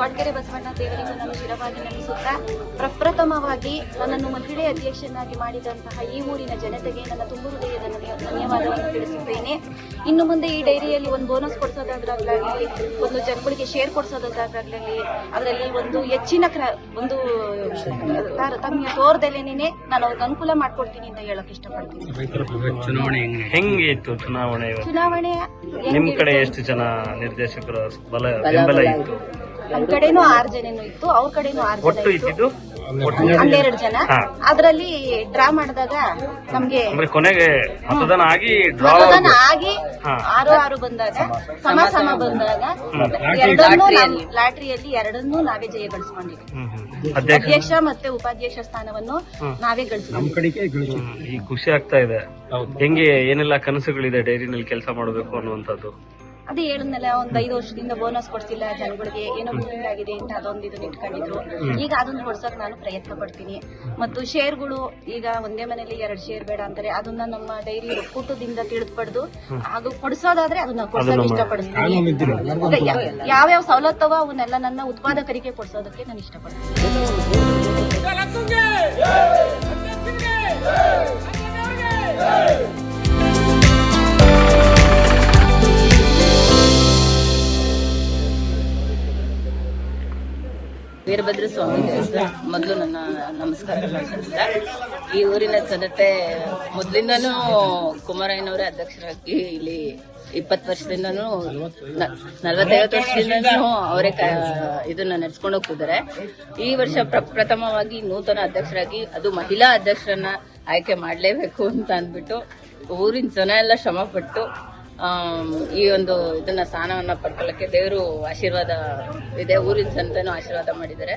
ದೇವರಿಗೂ ನಾನು ಶಿರವಾಗಿ ನಮಿಸುತ್ತಾ ಪ್ರಪ್ರಥಮವಾಗಿ ನನ್ನನ್ನು ಮಹಿಳೆ ಅಧ್ಯಕ್ಷನಾಗಿ ಮಾಡಿದಂತಹ ಈ ಊರಿನ ಜನತೆಗೆ ನನ್ನ ತುಂಬು ಹೃದಯದ ಧನ್ಯವಾದವನ್ನು ತಿಳಿಸುತ್ತೇನೆ. ಇನ್ನು ಮುಂದೆ ಈ ಡೈರಿಯಲ್ಲಿ ಒಂದು ಬೋನಸ್ ಕೊಡಿಸೋದಾಗ್ಲಾಗಲಿ ಒಂದು ಜನಗಳಿಗೆ ಶೇರ್ ಕೊಡಿಸೋದಾಗ್ಲಾಗಲಿ ಅದರಲ್ಲಿ ಒಂದು ಹೆಚ್ಚಿನ ಕ್ರ ಒಂದು ತಾರತಮ್ಯ ತೋರ್ದಲೇನೆ ನಾನು ಅವ್ರಿಗೆ ಅನುಕೂಲ ಮಾಡ್ಕೊಡ್ತೀನಿ ಅಂತ ಹೇಳಕ್ ಇಷ್ಟಪಡ್ತೀನಿ. ಚುನಾವಣೆ ಹೆಂಗೆ? ಹೆಂಗೆ ಇತ್ತು ಚುನಾವಣೆ ಚುನಾವಣೆ ನಿಮ್ ಕಡೆ ಎಷ್ಟು ಜನ ನಿರ್ದೇಶಕರ ಬಲ ಬೆಂಬಲ ಇತ್ತು? ನಮ್ ಕಡೆನೂ ಆರ್ ಜನನು ಇತ್ತು ಅವ್ರ ಕಡೆನೂ ಆರ್ ಒಟ್ಟು ಜನ ಇತ್ತು. ಇದ್ದಿದ್ದು? ಒಟ್ಟು ಹನ್ನೆರಡು ಜನ. ಹಾ. ಅದ್ರಲ್ಲಿ ಡ್ರಾ ಮಾಡಿದಾಗ ನಮ್ಗೆ ಅಂದ್ರೆ ಕೊನೆಗೆ ಮತದಾನ ಆಗಿ ಡ್ರಾ ಮತದಾನ ಆಗಿ ಹಾ. ಆರು ಆರು ಬಂದಾಗ ಸಮ ಸಮ ಬಂದಾಗ. ಎರಡನ್ನೂ ನಾವು ಲಾಟ್ರಿಯಲ್ಲಿ ಎರಡನ್ನೂ ನಾವೇ ಜಯ ಗಳಿಸ್ಕೊಂಡಿದ್ವಿ ಅಧ್ಯಕ್ಷ ಅಧ್ಯಕ್ಷ ಮತ್ತೆ ಉಪಾಧ್ಯಕ್ಷ ಸ್ಥಾನವನ್ನು ನಾವೇ ಗಳಿಸಿದ್ವಿ ಈ ಈಗ ಖುಷಿ ಆಗ್ತಾ ಇದೆ. ಹೆಂಗೆ ಏನೆಲ್ಲ ಕನಸುಗಳಿದೆ ಡೈರಿನಲ್ಲಿ ಕೆಲಸ ಮಾಡಬೇಕು ಅನ್ನುವಂಥದ್ದು? ಅದೇ ಹೇಳಿದ್ನಲ್ಲ ಒಂದ್ ಐದು ವರ್ಷದಿಂದ ಬೋನಸ್ ಕೊಡ್ಸಿಲ್ಲ ಜನಗಳಿಗೆ ಏನೋ ಆಗಿದೆ ಅಂತ ಅದೊಂದು ಇದನ್ನ ಇಟ್ಕೊಂಡಿದ್ರು. ಈಗ ಅದನ್ನ ಕೊಡ್ಸಕ್ ನಾನು ಪ್ರಯತ್ನ ಪಡ್ತೀನಿ. ಮತ್ತು ಶೇರ್ಗಳು ಈಗ ಒಂದೇ ಮನೇಲಿ ಎರಡು ಶೇರ್ ಬೇಡ ಅಂತಾರೆ ಅದನ್ನ ನಮ್ಮ ಡೈರಿ ಒಕ್ಕೂಟದಿಂದ ತಿಳಿದು ಪಡೆದು ಅದು ಕೊಡ್ಸೋದಾದ್ರೆ ಅದನ್ನ ಕೊಡ್ಸಕ್ ಇಷ್ಟಪಡಿಸ್ತೀನಿ. ಯಾವ್ಯಾವ ಸವಲತ್ತವ ಅವನ್ನೆಲ್ಲ ನನ್ನ ಉತ್ಪಾದಕರಿಗೆ ಕೊಡ್ಸೋದಕ್ಕೆ ನಾನು ಇಷ್ಟಪಡ್ತೀನಿ. ವೀರಭದ್ರ ಸ್ವಾಮಿ ಮೊದಲು ನನ್ನ ನಮಸ್ಕಾರಗಳು ಸಲ್ಲಿಸ್ತಾ ಈ ಊರಿನ ಜನತೆ ಮೊದಲಿಂದನೂ ಕುಮಾರಯ್ಯನವರೇ ಅಧ್ಯಕ್ಷರಾಗಿ ಇಲ್ಲಿ ಇಪ್ಪತ್ತು ವರ್ಷದಿಂದನೂ ನಲವತ್ತೈವತ್ತು ವರ್ಷದಿಂದನೂ ಅವರೇ ಇದನ್ನ ನಡೆಸ್ಕೊಂಡು ಹೋಗ್ತಿದ್ದಾರೆ. ಈ ವರ್ಷ ಪ್ರ- ಪ್ರಥಮವಾಗಿ ನೂತನ ಅಧ್ಯಕ್ಷರಾಗಿ ಅದು ಮಹಿಳಾ ಅಧ್ಯಕ್ಷರನ್ನ ಆಯ್ಕೆ ಮಾಡಲೇಬೇಕು ಅಂತ ಅಂದ್ಬಿಟ್ಟು ಊರಿನ ಜನ ಎಲ್ಲ ಶ್ರಮ ಪಟ್ಟು ಆಮ್, ಈ ಒಂದು ಇದನ್ನ ಸ್ಥಾನವನ್ನ ಪಡ್ಕೊಳ್ಳಕ್ಕೆ ದೇವರು ಆಶೀರ್ವಾದ ಇದೆ ಊರಿನ ಜನತೆನೂ ಆಶೀರ್ವಾದ ಮಾಡಿದ್ದಾರೆ.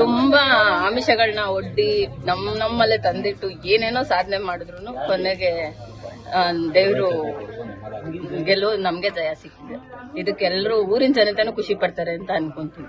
ತುಂಬಾ ಆಮಿಷಗಳನ್ನ ಒಡ್ಡಿ ನಮ್ ನಮ್ಮಲ್ಲೇ ತಂದಿಟ್ಟು ಏನೇನೋ ಸಾಧನೆ ಮಾಡಿದ್ರು ಕೊನೆಗೆ ದೇವರು ಗೆಲುವು ನಮ್ಗೆ ಜಯ ಸಿಕ್ಕಿದೆ. ಇದಕ್ಕೆಲ್ಲರೂ ಊರಿನ ಜನತೆನೂ ಖುಷಿ ಪಡ್ತಾರೆ ಅಂತ ಅನ್ಕೊಂತೀನಿ.